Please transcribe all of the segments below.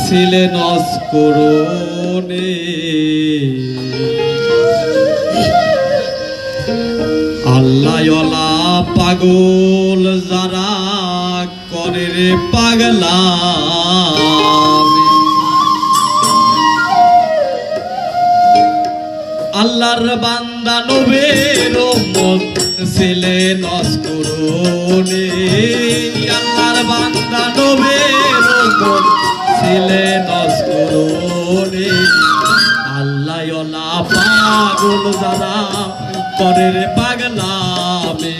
ছিলে নস্করণে আল্লাহলা পাগল যারা করে রে পাগলা আল্লাহর বান্দা নবের মত ছেলে নস্করণে আল্লাহর বান্দা ছেলে নস্করণে আল্লাহলা পাগল যারা পরের পাগলামে।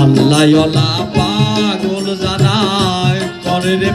আল্লাহলা পাগল যারা পরের রে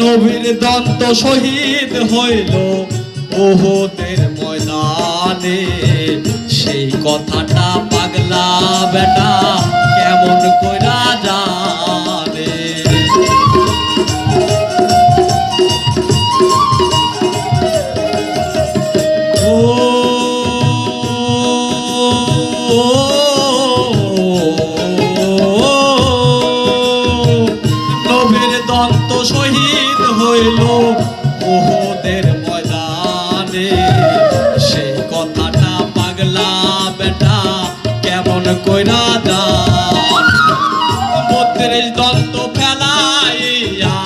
নবীর দন্ত শহীদ হইল ওহদের ময়দানে সেই কথাটা পাগলা বেটা কেমন কইরা জানে নবীর দন্ত শহীদ হইল ওহদের ময়দানে। সেই কথাটা পাগলা বেটা, কেমন কইরা দান? বত্রিশ দন্ত ফেলাইয়া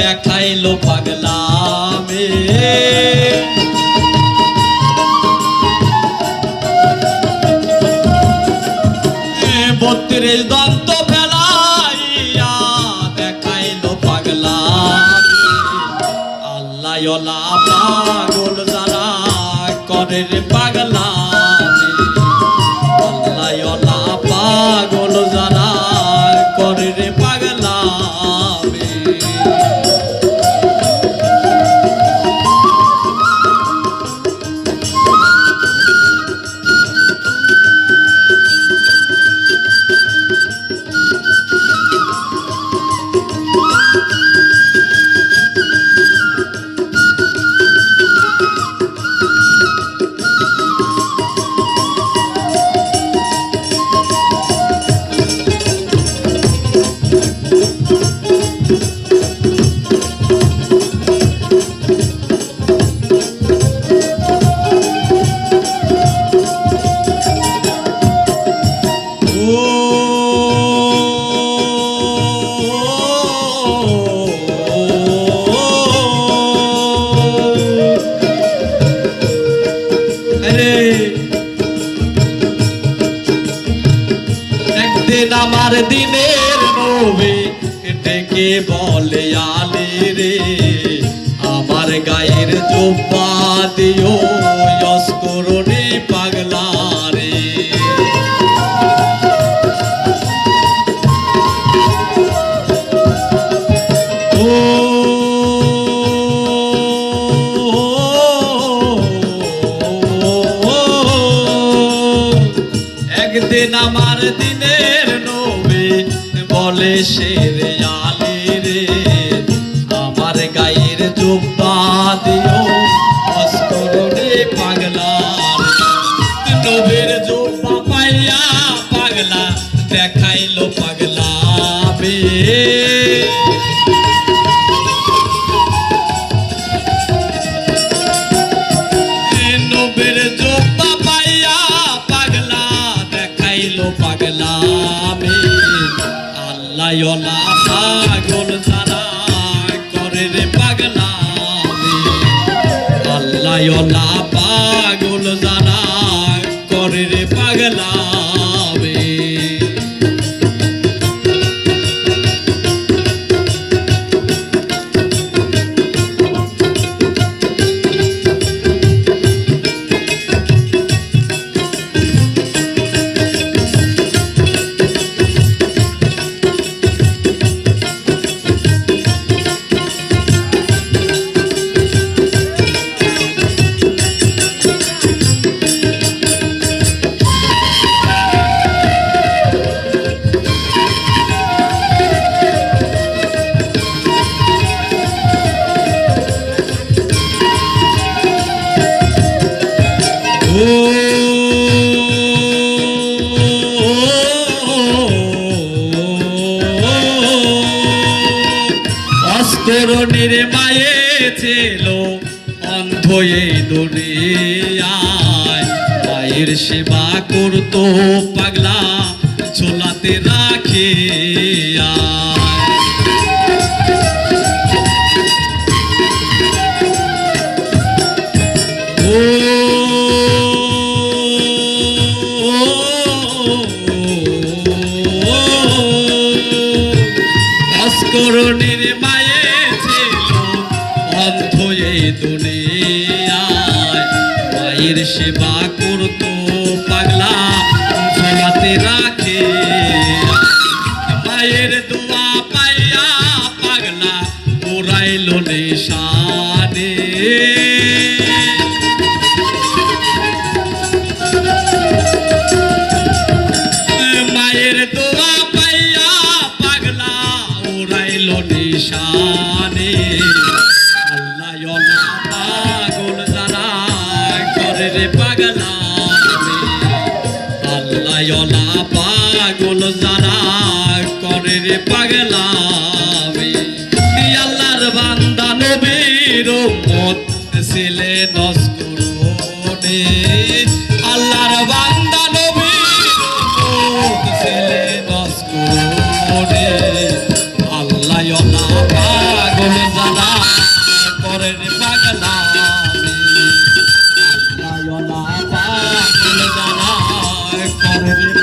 দেখাইলো পাগলা মেয়ে। আল্লাহ পাগল যারা করে পাগলা। আমার দিনের নবে ডেকে বলে আলে রে আমার গায়ের জোপা দিও যশ পাগলা একদিন আমার দিনের নবী বলে সে রে আলে রে আমার গায়ের জুব্বা দিও আল্লাহ পাগল যারা করে রে পাগলা আমি আল্লাহ পাগল অস্তরণীর মায়ে অন্ধ এই দুনিয়ায়। মায়ের সেবা করতো পাগলা ছোলাতে রাখে অস্করণীর মায়ে ছিল অন্ধ এই দুনিয়ায়। মায়ের সেবা করতো পাগলা ঝোলাতে রাখে। মায়ের দোয়া পাইয়া পাগলা ওরাইল নেশানে। আল্লাহ করে রে পাগলা যারা করে রে পাগলা আল্লাহর বান্দা নবীর মত ছিলে নস্করণে Thank you.